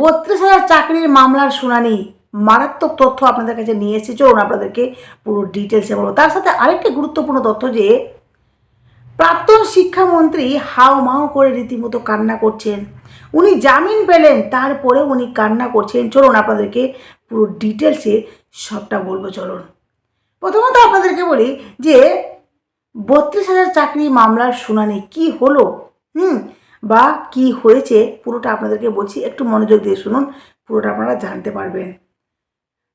বত্রিশ হাজার চাকরির মামলার শুনানি। মারাত্মক তথ্য আপনাদের কাছে নিয়ে এসেছি। চলুন আপনাদেরকে পুরো ডিটেলসে বলব। তার সাথে আরেকটি গুরুত্বপূর্ণ তথ্য যে, প্রাক্তন শিক্ষামন্ত্রী হাও মাও করে রীতিমতো কান্না করছেন। উনি জামিন পেলেন তারপরে উনি কান্না করছেন। চলুন আপনাদেরকে পুরো ডিটেলসে সবটা বলব, চলুন। প্রথমত আপনাদেরকে বলি যে, বত্রিশ হাজার চাকরি মামলার শুনানি কি হলো? হুম বা কি হয়েছে পুরোটা আপনাদেরকে বলছি, একটু মনোযোগ দিয়ে শুনুন, পুরোটা আপনারা জানতে পারবেন।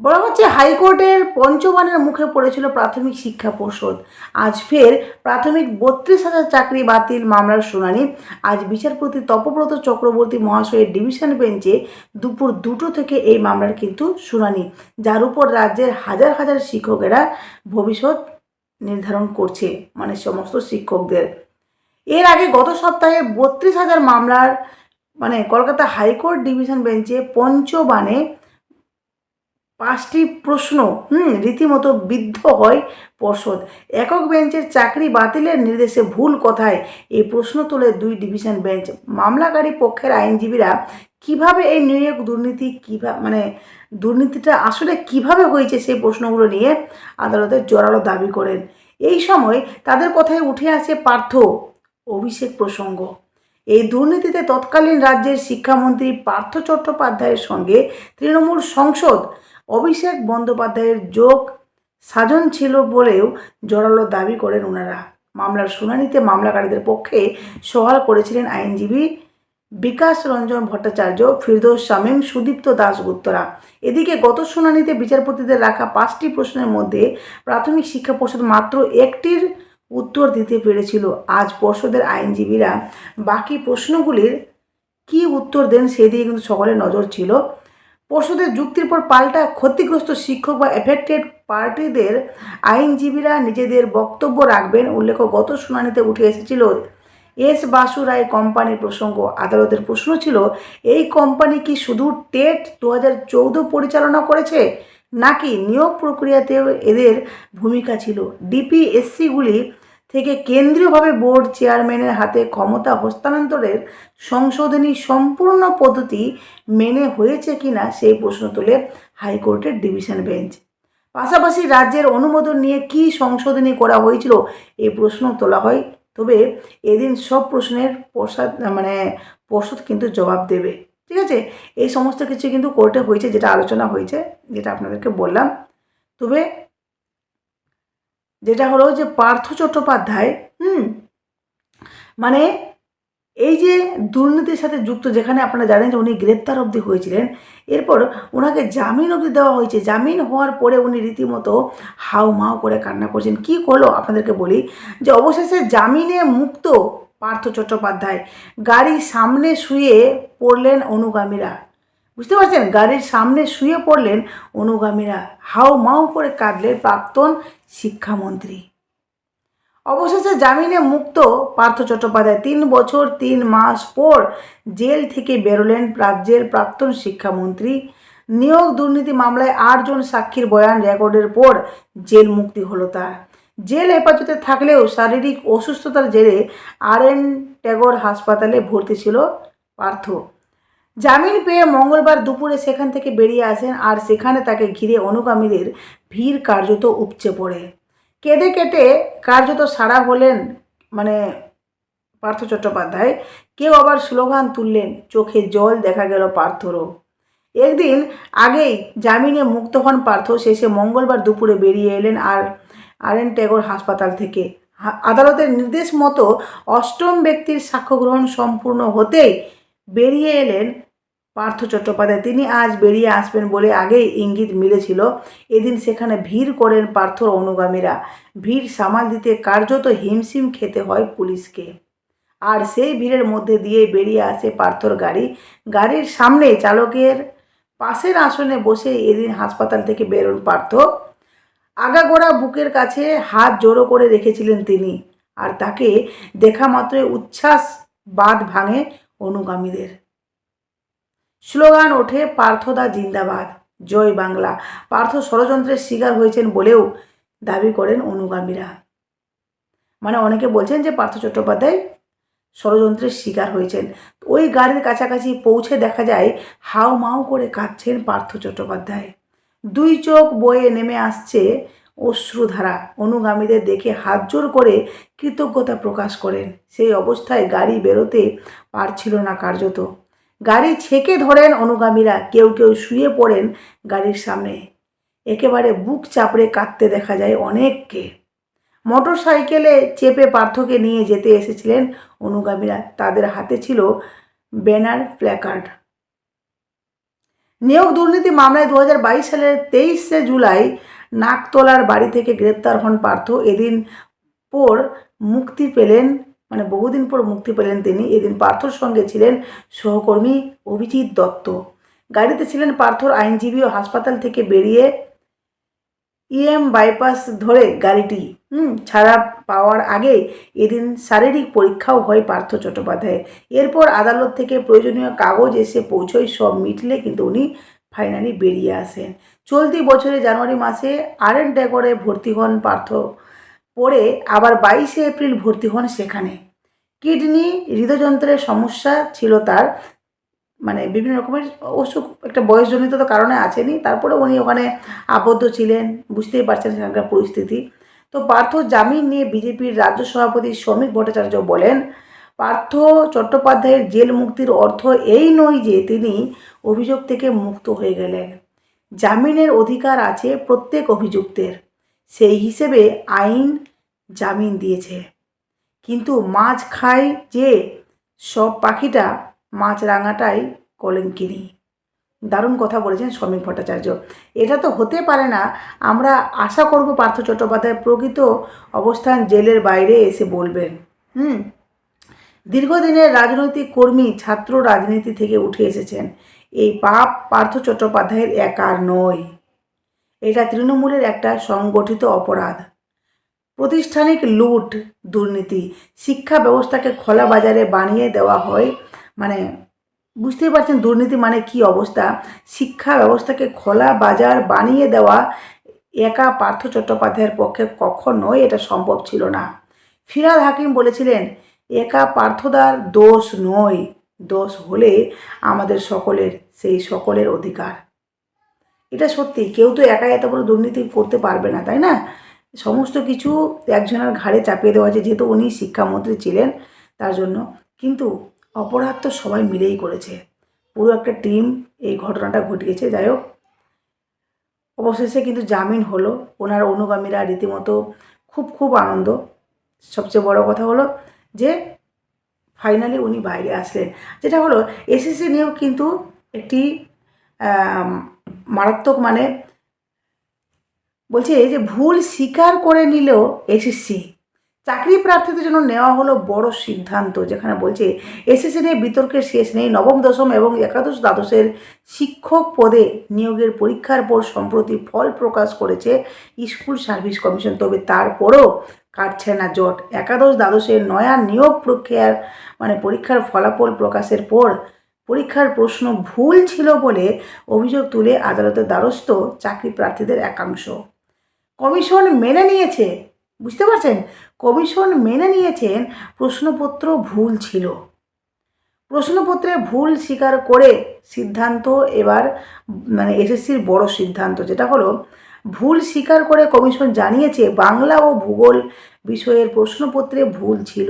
বলা হচ্ছে হাইকোর্টের পঞ্চমানের মুখে পড়েছিল প্রাথমিক শিক্ষা পর্ষদ। আজ ফের প্রাথমিক বত্রিশ হাজার চাকরি বাতিল মামলার শুনানি। আজ বিচারপতি তপব্রত চক্রবর্তী মহাশয়ের ডিভিশন বেঞ্চে দুপুর দুটো থেকে এই মামলার কিন্তু শুনানি, যার উপর রাজ্যের হাজার হাজার শিক্ষকেরা ভবিষ্যৎ নির্ধারণ করছে মানে সমস্ত শিক্ষকদের। এর আগে গত সপ্তাহে বত্রিশ হাজার মামলার মানে কলকাতা হাইকোর্ট ডিভিশন বেঞ্চে পঞ্চবানে পাঁচটি প্রশ্ন, হুম, রীতিমতো বিদ্ধ হয় পর্ষদ। একক বেঞ্চের চাকরি বাতিলের নির্দেশে ভুল কথায় এই প্রশ্ন তোলে দুই ডিভিশন বেঞ্চ। মামলাকারী পক্ষের আইনজীবীরা কীভাবে এই নিয়োগ দুর্নীতি কীভাবে মানে দুর্নীতিটা আসলে কীভাবে হয়েছে সেই প্রশ্নগুলো নিয়ে আদালতে জোরালো দাবি করেন। এই সময় তাদের কথায় উঠে আসে পার্থ অভিষেক প্রসঙ্গ। এই দুর্নীতিতে তৎকালীন রাজ্যের শিক্ষামন্ত্রী পার্থ চট্টোপাধ্যায়ের সঙ্গে তৃণমূল সংসদ অভিষেক বন্দ্যোপাধ্যায়ের যোগ সাজন ছিল বলেও জোরালো দাবি করেন ওনারা মামলার শুনানিতে মামলাকারীদের পক্ষে সওয়াল করেছিলেন আইনজীবী বিকাশ রঞ্জন ভট্টাচার্য, ফিরদৌস শামীম, সুদীপ্ত দাশগুপ্তরা এদিকে গত শুনানিতে বিচারপতিদের রাখা পাঁচটি প্রশ্নের মধ্যে প্রাথমিক শিক্ষা পর্ষদ মাত্র একটির উত্তর দিতে পেরেছিল। আজ পর্ষদের আইনজীবীরা বাকি প্রশ্নগুলির কি উত্তর দেন সেদিকে কিন্তু সকলের নজর ছিল। পর্ষদের যুক্তির পর পাল্টা ক্ষতিগ্রস্ত শিক্ষক বা এফেক্টেড পার্টিদের আইনজীবীরা নিজেদের বক্তব্য রাখবেন, উল্লেখ গত শুনানিতে উঠে এসেছিল এস বাসু রায় কোম্পানির প্রসঙ্গ। আদালতের প্রশ্ন ছিল, এই কোম্পানি কি শুধু টেট দু হাজার চৌদ্দ পরিচালনা করেছে, নাকি নিয়োগ প্রক্রিয়াতেও এদের ভূমিকা ছিল? ডিপিএসসিগুলি থেকে কেন্দ্রীয়ভাবে বোর্ড চেয়ারম্যানের হাতে ক্ষমতা হস্তান্তরের সংশোধনী সম্পূর্ণ পদ্ধতি মেনে হয়েছে কিনা সেই প্রশ্ন তোলে হাইকোর্টের ডিভিশন বেঞ্চ। পাশাপাশি রাজ্যের অনুমোদন নিয়ে কী সংশোধনী করা হয়েছিল এই প্রশ্ন তোলা হয়, তবে এদিন সব প্রশ্নের প্রসাদ মানে পর্ষদ কিন্তু জবাব দেবে। ঠিক আছে? এই সমস্ত কিছু কিন্তু কোর্টে হয়েছে, যেটা আলোচনা হয়েছে, যেটা আপনাদেরকে বললাম। তবে যেটা হলো যে পার্থ চট্টোপাধ্যায়, হুম মানে এই যে দুর্নীতির সাথে যুক্ত যেখানে আপনারা জানেন যে উনি গ্রেপ্তার অবধি হয়েছিলেন, এরপর ওনাকে জামিন অবধি দেওয়া হয়েছে। জামিন হওয়ার পরে উনি রীতিমতো হাউ মাউ করে কান্না করছেন। কি করল আপনাদেরকে বলি যে অবশেষে জামিনে মুক্ত পার্থ চট্টোপাধ্যায় গাড়ির সামনে শুয়ে পড়লেন অনুগামীরা। বুঝতে পারছেন? গাড়ির সামনে শুয়ে পড়লেন অনুগামীরা। হাউ মাউ করে কাঁদলেন প্রাক্তন শিক্ষামন্ত্রী। অবশেষে জামিনে মুক্ত পার্থ চট্টোপাধ্যায়। তিন বছর তিন মাস পর জেল থেকে বেরোলেন রাজ্যের প্রাক্তন শিক্ষামন্ত্রী। নিয়োগ দুর্নীতি মামলায় আটজন সাক্ষীর বয়ান রেকর্ডের পর জেল মুক্তি হলো তার। জেল হেফাজতে থাকলেও শারীরিক অসুস্থতার জেরে আর এন ট্যাগর হাসপাতালে ভর্তি ছিল পার্থ। জামিন পেয়ে মঙ্গলবার দুপুরে সেখান থেকে বেরিয়ে আসেন আর সেখানে তাকে ঘিরে অনুগামীদের ভিড় কার্যত উপচে পড়ে। কেঁদে কেটে কার্যত সারা হলেন মানে পার্থ চট্টোপাধ্যায়। কেউ আবার স্লোগান তুললেন, চোখে জল দেখা গেল পার্থরও। একদিন আগেই জামিনে মুক্ত হন পার্থ, শেষে মঙ্গলবার দুপুরে বেরিয়ে এলেন আর আর এন ট্যাগর হাসপাতাল থেকে। আদালতের নির্দেশ মতো অষ্টম ব্যক্তির সাক্ষ্য গ্রহণ সম্পূর্ণ হতেই বেরিয়ে এলেন পার্থ চট্টোপাধ্যায়। তিনি আজ বেরিয়ে আসবেন বলে আগেই ইঙ্গিত মিলেছিল। এদিন সেখানে ভিড় করেন পার্থর অনুগামীরা। ভিড় সামাল দিতে কার্যত হিমশিম খেতে হয় পুলিশকে। আর সেই ভিড়ের মধ্যে দিয়ে বেরিয়ে আসে পার্থর গাড়ি। গাড়ির সামনে চালকের পাশের আসনে বসে এদিন হাসপাতাল থেকে বেরোন পার্থ। আগাগোড়া বুকের কাছে হাত জোড়ো করে রেখেছিলেন তিনি। আর তাকে দেখা মাত্রই উচ্ছ্বাস বাদ ভাঙে অনুগামীদের। স্লোগান ওঠে পার্থদা জিন্দাবাদ, জয় বাংলা। পার্থ ষড়যন্ত্রের শিকার হয়েছেন বলেও দাবি করেন অনুগামীরা। মানে অনেকে বলছেন যে পার্থ চট্টোপাধ্যায় ষড়যন্ত্রের শিকার হয়েছেন। ওই গাড়ির কাছাকাছি পৌঁছে দেখা যায় হাউ মাউ করে কাঁদছেন পার্থ চট্টোপাধ্যায়। দুই চোখ বয়ে নেমে আসছে অশ্রুধারা অনুগামীদের দেখে হাত জোর করে কৃতজ্ঞতা প্রকাশ করেন। সেই অবস্থায় গাড়ি বেরোতে পারছিল না কার্যত। গাড়ি ছেঁকে ধরেন অনুগামীরা, কেউ কেউ শুয়ে পড়েন গাড়ির সামনে। একেবারে বুক চাপড়ে কাঁদতে দেখা যায় অনেককে। মোটর সাইকেলে চেপে পার্থকে নিয়ে যেতে এসেছিলেন অনুগামীরা। তাদের হাতে ছিল ব্যানার প্ল্যাকার্ড। নিয়োগ দুর্নীতি মামলায় দু হাজার বাইশ সালের তেইশে জুলাই নাকতলার বাড়ি থেকে গ্রেপ্তার হন পার্থ। এদিন পর মুক্তি পেলেন মানে বহুদিন পর মুক্তি পেলেন তিনি। এদিন পার্থর সঙ্গে ছিলেন সহকর্মী অভিজিৎ দত্ত। গাড়িতে ছিলেন পার্থর আইনজীবী ও হাসপাতাল থেকে বেরিয়ে ইএম বাইপাস ধরে গাড়িটি, হুম, ছাড়া পাওয়ার আগে এদিন শারীরিক পরীক্ষাও হয় পার্থ চট্টোপাধ্যায় এরপর আদালত থেকে প্রয়োজনীয় কাগজ এসে পৌঁছয়, সব মিটলে কিন্তু উনি ফাইনালি বেরিয়ে আসেন। চলতি বছরে জানুয়ারি মাসে আর এন ট্যাগরে ভর্তি হন পার্থ। পরে আবার বাইশে এপ্রিল ভর্তি হন সেখানে। কিডনি হৃদযন্ত্রের সমস্যা ছিল তার মানে বিভিন্ন রকমের অসুখ, একটা বয়সজনিত তো কারণে আছেনি তারপরে উনি ওখানে আবদ্ধ ছিলেন, বুঝতেই পারছেন সেখানকার পরিস্থিতি। তো পার্থ জামিন নিয়ে বিজেপির রাজ্য সভাপতি শ্রমিক ভট্টাচার্য বলেন পার্থ চট্টোপাধ্যায়ের জেল মুক্তির অর্থ এই নয় যে তিনি অভিযোগ থেকে মুক্ত হয়ে গেলেন। জামিনের অধিকার আছে প্রত্যেক অভিযুক্তের। সেই হিসেবে আইন জামিন দিয়েছে। কিন্তু মাছ খায় যে সব পাখিটা মাছ রাঙাটাই কলঙ্কিনী। দারুণ কথা বলেছেন শ্রমিক ভট্টাচার্য। এটা তো হতে পারে না। আমরা আশা করব পার্থ চট্টোপাধ্যায় প্রকৃত অবস্থান জেলের বাইরে এসে বলবেন। হুম? দীর্ঘদিনের রাজনৈতিক কর্মী, ছাত্র রাজনীতি থেকে উঠে এসেছেন। এই পাপ পার্থ চট্টোপাধ্যায়ের একার নয়। এটা তৃণমূলের একটা সংগঠিত অপরাধ। প্রতিষ্ঠানিক লুট, দুর্নীতি, শিক্ষা ব্যবস্থাকে খোলা বাজারে বানিয়ে দেওয়া হয় মানে বুঝতেই পারছেন দুর্নীতি মানে কি অবস্থা? শিক্ষা ব্যবস্থাকে খোলা বাজার বানিয়ে দেওয়া একা পার্থ চট্টোপাধ্যায়ের পক্ষে কখনোই এটা সম্ভব ছিল না। ফিরাদ হাকিম বলেছিলেন একা পার্থদার দোষ নয় দোষ হলে আমাদের সকলের, সেই সকলের অধিকার। এটা সত্যি, কেউ তো একা এত বড় দুর্নীতি করতে পারবে না, তাই না? সমস্ত কিছু একজনের ঘাড়ে চাপিয়ে দেওয়া হয়েছে যেহেতু উনি শিক্ষামন্ত্রী ছিলেন তার জন্য। কিন্তু অপরাধ তো সবাই মিলেই করেছে। পুরো একটা টিম এই ঘটনাটা ঘটিয়েছে যাই হোক। অবশেষে কিন্তু জামিন হলো। ওনার অনুগামীরা রীতিমতো খুব খুব আনন্দ। সবচেয়ে বড় কথা হলো যে ফাইনালি উনি বাইরে আসলেন। যেটা হলো এসএসসি নিয়েও কিন্তু একটি মারাত্মক মানে বলছে যে ভুল স্বীকার করে নিলেও এসএসসি চাকরি প্রার্থীদের জন্য নেওয়া হলো বড় সিদ্ধান্ত, যেখানে বলছে এসএসসি নিয়ে বিতর্কের শেষ নেই। নবম, দশম এবং একাদশ দ্বাদশের শিক্ষক পদে নিয়োগের পরীক্ষার পর সম্প্রতি ফল প্রকাশ করেছে স্কুল সার্ভিস কমিশন। তবে তারপরও কাটছে না জট। একাদশ দ্বাদশের নয়া নিয়োগ প্রক্রিয়ার মানে পরীক্ষার ফলাফল প্রকাশের পর পরীক্ষার প্রশ্ন ভুল ছিল বলে অভিযোগ তুলে আদালতের দ্বারস্থ চাকরি প্রার্থীদের একাংশ। কমিশন মেনে নিয়েছে, বুঝতে পারছেন? কমিশন মেনে নিয়েছেন প্রশ্নপত্র ভুল ছিল। প্রশ্নপত্রে ভুল স্বীকার করে সিদ্ধান্ত এবার মানে এসএসসির বড় সিদ্ধান্ত, যেটা হলো ভুল স্বীকার করে কমিশন জানিয়েছে, বাংলা ও ভূগোল বিষয়ের প্রশ্নপত্রে ভুল ছিল।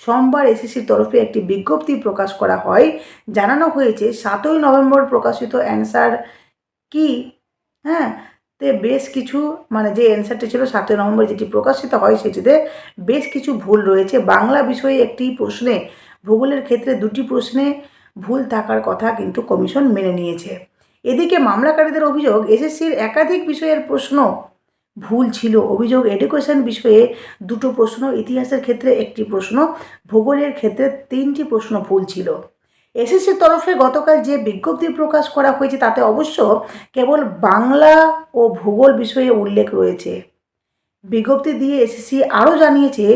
সোমবার এসএসসির তরফে একটি বিজ্ঞপ্তি প্রকাশ করা হয়। জানানো হয়েছে, সাতই নভেম্বর প্রকাশিত অ্যান্সার কি? হ্যাঁ তে বেশ কিছু মানে যে অ্যান্সারটি ছিল সাতই নভেম্বর যেটি প্রকাশিত হয় সেটিতে বেশ কিছু ভুল রয়েছে। বাংলা বিষয়ে একটি প্রশ্নে, ভূগোলের ক্ষেত্রে দুটি প্রশ্নে ভুল থাকার কথা কিন্তু কমিশন মেনে নিয়েছে। এদিকে মামলাকারীদের অভিযোগ, এসএসসির একাধিক বিষয়ের প্রশ্ন ভুল ছিল। অভিযোগ এডুকেশন বিষয়ে দুটো প্রশ্ন, ইতিহাসের ক্ষেত্রে একটি প্রশ্ন, ভূগোলের ক্ষেত্রে তিনটি প্রশ্ন ভুল ছিল। এসএসসির তরফে গতকাল যে বিজ্ঞপ্তি প্রকাশ করা হয়েছে, তাতে অবশ্য কেবল বাংলা ও ভূগোল বিষয়ে উল্লেখ রয়েছে। বিজ্ঞপ্তি দিয়ে এসএসসি আরও জানিয়েছে,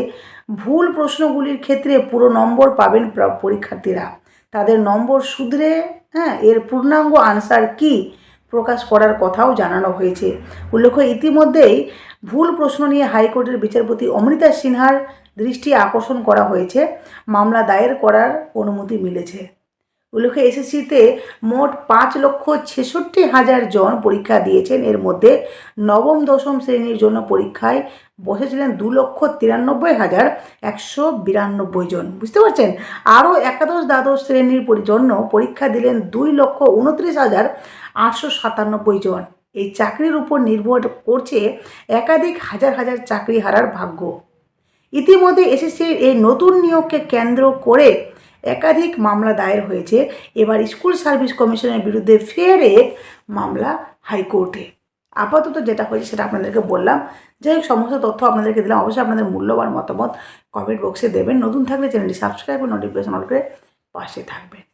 ভুল প্রশ্নগুলির ক্ষেত্রে পুরো নম্বর পাবেন পরীক্ষার্থীরা। তাদের নম্বর সুদরে হ্যাঁ এর পূর্ণাঙ্গ আনসার কি প্রকাশ করার কথাও জানানো হয়েছে। উল্লেখ্য, ইতিমধ্যেই ভুল প্রশ্ন নিয়ে হাইকোর্টের বিচারপতি অমৃতা সিনহার দৃষ্টি আকর্ষণ করা হয়েছে। মামলা দায়ের করার অনুমতি মিলেছে। উল্লেখ্য এসএসসিতে মোট পাঁচ লক্ষ ছেষট্টি হাজার জন পরীক্ষা দিয়েছেন। এর মধ্যে নবম, দশম শ্রেণির জন্য পরীক্ষায় বসেছিলেন দু লক্ষ তিরানব্বই হাজার একশো বিরানব্বই জন। বুঝতে পারছেন? আরও একাদশ, দ্বাদশ শ্রেণির জন্য পরীক্ষা দিলেন দুই লক্ষ উনত্রিশ হাজার আটশো সাতানব্বই জন। এই চাকরির উপর নির্ভর করছে একাধিক হাজার হাজার চাকরি হারার ভাগ্য। ইতিমধ্যে এসএসসির এই নতুন নিয়োগকে কেন্দ্র করে একাধিক মামলা দায়ের হয়েছে। এবার স্কুল সার্ভিস কমিশনের বিরুদ্ধে ফের এক মামলা হাইকোর্টে। আপাতত যেটা হয়েছে সেটা আপনাদেরকে বললাম। যাই হোক, সমস্ত তথ্য আপনাদেরকে দিলাম। অবশ্যই আপনাদের মূল্যবান মতামত কমেন্ট বক্সে দেবেন। নতুন থাকলে চ্যানেলটি সাবস্ক্রাইব ও নোটিফিকেশন অল করে পাশে থাকবেন।